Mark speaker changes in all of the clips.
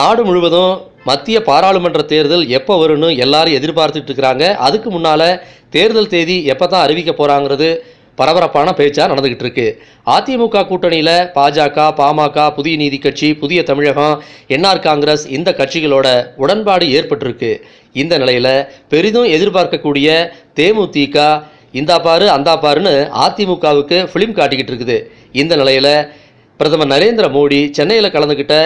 Speaker 1: நாடு முழுவதும் மத்திய பாராளுமன்ற தேர்தல் எப்போ வரும்னு எல்லாரும் எதிர்பார்த்துட்டு இருக்கிறாங்க அதுக்கு முன்னால் தேர்தல் தேதி எப்போ தான் அறிவிக்க போகிறாங்கிறது பரபரப்பான பேச்சாக நடந்துகிட்டு இருக்கு அதிமுக கூட்டணியில் பாஜக பாமக புதிய நீதி கட்சி புதிய தமிழகம் என்ஆர் காங்கிரஸ் இந்த கட்சிகளோட உடன்பாடு ஏற்பட்டிருக்கு. இந்த நிலையில் பெரிதும் எதிர்பார்க்கக்கூடிய தேமுதிக இந்தா பாரு அந்தா பாருன்னு அதிமுகவுக்கு ஃபிலிம் காட்டிக்கிட்டு இருக்குது இந்த நிலையில் பிரதமர் நரேந்திர மோடி சென்னையில் கலந்துக்கிட்ட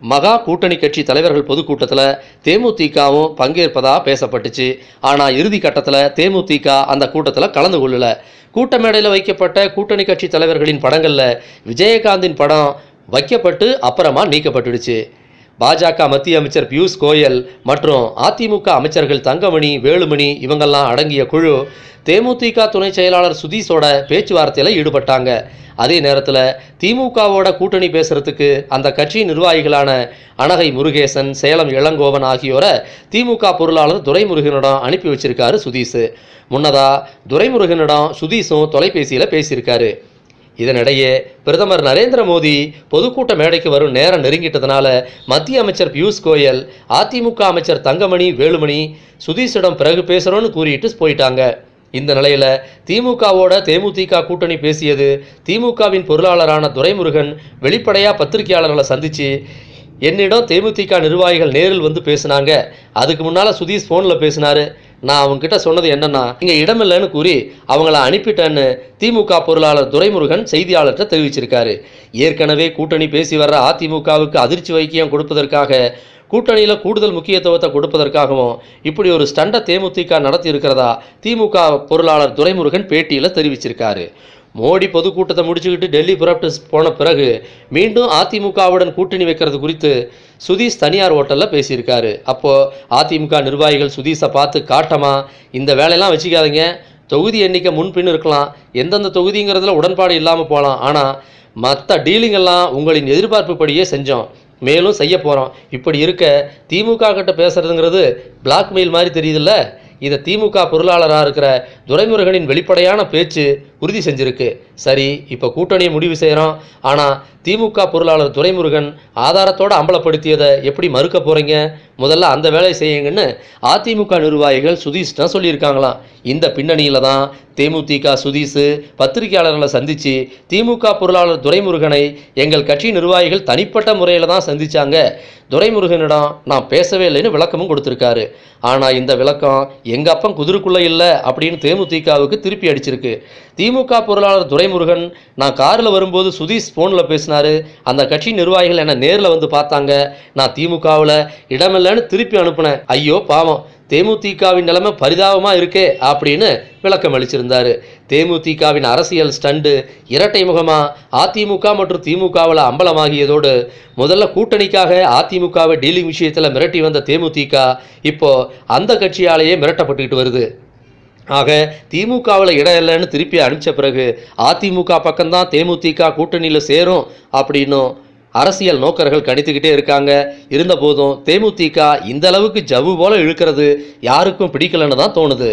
Speaker 1: மகா கூட்டணி கட்சி தலைவர்கள் பொதுக்கூட்டத்தில் தேமுதிகவும் பங்கேற்பதாக பேசப்பட்டுச்சு. ஆனால் இறுதி கட்டத்தில் தேமுதிக அந்த கூட்டத்தில் கலந்து கொள்ளலை. கூட்ட மேடையில் வைக்கப்பட்ட கூட்டணி கட்சி தலைவர்களின் படங்களில் விஜயகாந்தின் படம் வைக்கப்பட்டு அப்புறமா நீக்கப்பட்டுடுச்சு. பாஜக மத்திய அமைச்சர் பியூஷ் கோயல் மற்றும் அதிமுக அமைச்சர்கள் தங்கமணி வேலுமணி இவங்கெல்லாம் அடங்கிய குழு தேமுதிக துணை செயலாளர் சுதீஷோட பேச்சுவார்த்தையில் ஈடுபட்டாங்க. அதே நேரத்தில் திமுகவோட கூட்டணி பேசுறதுக்கு அந்த கட்சி நிர்வாகிகளான அனகை முருகேசன் சேலம் இளங்கோவன் ஆகியோரை திமுக பொருளாளர் துரைமுருகனிடம் அனுப்பி வச்சிருக்காரு சுதீஷ். முன்னதாக துரைமுருகனிடம் சுதீஷும் தொலைபேசியில் பேசியிருக்காரு. இதனிடையே பிரதமர் நரேந்திர மோடி பொதுக்கூட்ட மேடைக்கு வரும் நேரம் நெருங்கிட்டதுனால மத்திய அமைச்சர் பியூஷ் கோயல் அதிமுக அமைச்சர் தங்கமணி வேலுமணி சுதீஷிடம் பிறகு பேசுகிறோன்னு கூறிட்டு போயிட்டாங்க. இந்த நிலையில் திமுகவோட தேமுதிக கூட்டணி பேசியது திமுகவின் பொருளாளரான துரைமுருகன் வெளிப்படையாக பத்திரிகையாளர்களை சந்தித்து என்னிடம் தேமுதிக நிர்வாகிகள் நேரில் வந்து பேசினாங்க. அதுக்கு முன்னால் சுதீஷ் ஃபோனில் பேசினார். நான் அவங்ககிட்ட சொன்னது என்னன்னா இங்கே இடமில்லைன்னு கூறி அவங்கள அனுப்பிட்டேன்னு திமுக பொருளாளர் துரைமுருகன் செய்தியாளர்கிட்ட தெரிவிச்சிருக்காரு. ஏற்கனவே கூட்டணி பேசி வர்ற அதிமுகவுக்கு அதிர்ச்சி வைக்கியம் கொடுப்பதற்காக கூட்டணியில் கூடுதல் முக்கியத்துவத்தை கொடுப்பதற்காகவும் இப்படி ஒரு ஸ்டண்டை தேமுதிக நடத்தி இருக்கிறதா திமுக பொருளாளர் துரைமுருகன் பேட்டியில் தெரிவிச்சிருக்காரு. மோடி பொதுக்கூட்டத்தை முடிச்சுக்கிட்டு டெல்லி புறப்பட்டு போன பிறகு மீண்டும் அதிமுகவுடன் கூட்டணி வைக்கிறது குறித்து சுதீஷ் தனியார் ஹோட்டலில் பேசியிருக்காரு. அப்போது அதிமுக நிர்வாகிகள் சுதீஷை பார்த்து காட்டமா? இந்த வேலையெல்லாம் வச்சுக்காதீங்க. தொகுதி எண்ணிக்கை முன்பின் இருக்கலாம். எந்தெந்த தொகுதிங்கிறதுல உடன்பாடு இல்லாமல் போகலாம் ஆனால் மற்ற டீலிங்கெல்லாம் உங்களின் எதிர்பார்ப்புப்படியே செஞ்சோம். மேலும் செய்ய போகிறோம் இப்படி இருக்க திமுக கிட்ட பேசுறதுங்கிறது பிளாக்மெயில் மாதிரி தெரியுதுல்ல? இதை திமுக பொருளாளராக இருக்கிற துரைமுருகனின் வெளிப்படையான பேச்சு உறுதி செஞ்சிருக்கு. சரி இப்போ கூட்டணியை முடிவு செய்கிறோம் ஆனால் திமுக பொருளாளர் துரைமுருகன் ஆதாரத்தோடு அம்பலப்படுத்தியதை எப்படி மறுக்க போகிறீங்க முதல்ல அந்த வேலையை செய்யுங்கன்னு அதிமுக நிர்வாகிகள் சுதீஷ்னா சொல்லியிருக்காங்களாம். இந்த பின்னணியில் தான் தேமுதிக சுதீஷ் பத்திரிகையாளர்களை சந்தித்து திமுக பொருளாளர் துரைமுருகனை எங்கள் கட்சி நிர்வாகிகள் தனிப்பட்ட முறையில் தான் சந்திச்சாங்க. துரைமுருகனிடம் நான் பேசவே இல்லைன்னு விளக்கமும் கொடுத்துருக்காரு. ஆனால் இந்த விளக்கம் எங்கள் அப்பன் குதிருக்குள்ளே இல்லை அப்படின்னு தேமுதிகவுக்கு திருப்பி அடிச்சிருக்கு. திமுக பொருளாளர் துரைமுருகன் நான் காரில் வரும்போது சுதீஷ் ஃபோனில் பேசினாரு. அந்த கட்சி நிர்வாகிகள் என்னை நேரில் வந்து பார்த்தாங்க. நான் திமுகவில் இடமில்லைன்னு திருப்பி அனுப்புனேன். ஐயோ பாவம். தேமுதிகவின் நிலைமை பரிதாபமாக இருக்கே அப்படின்னு விளக்கம் அளிச்சிருந்தார். தேமுதிகவின் அரசியல் ஸ்டண்டு இரட்டை முகமா அதிமுக மற்றும் திமுகவில் அம்பலமாகியதோடு முதல்ல கூட்டணிக்காக அதிமுகவை டீலிங் விஷயத்தில் மிரட்டி வந்த தேமுதிக இப்போ அந்த கட்சியாலேயே மிரட்டப்பட்டுக்கிட்டு வருது. ஆக திமுகவில் இடம் இல்லைன்னு திருப்பி அனுப்பிச்ச பிறகு அதிமுக பக்கம்தான் தேமுதிக கூட்டணியில் சேரும் அப்படின்னும் அரசியல் நோக்கர்கள் கணித்துக்கிட்டே இருக்காங்க. இருந்தபோதும் தேமுதிக இந்த அளவுக்கு ஜவ்வு போல இழுக்கிறது யாருக்கும் பிடிக்கலன்னு தான் தோணுது.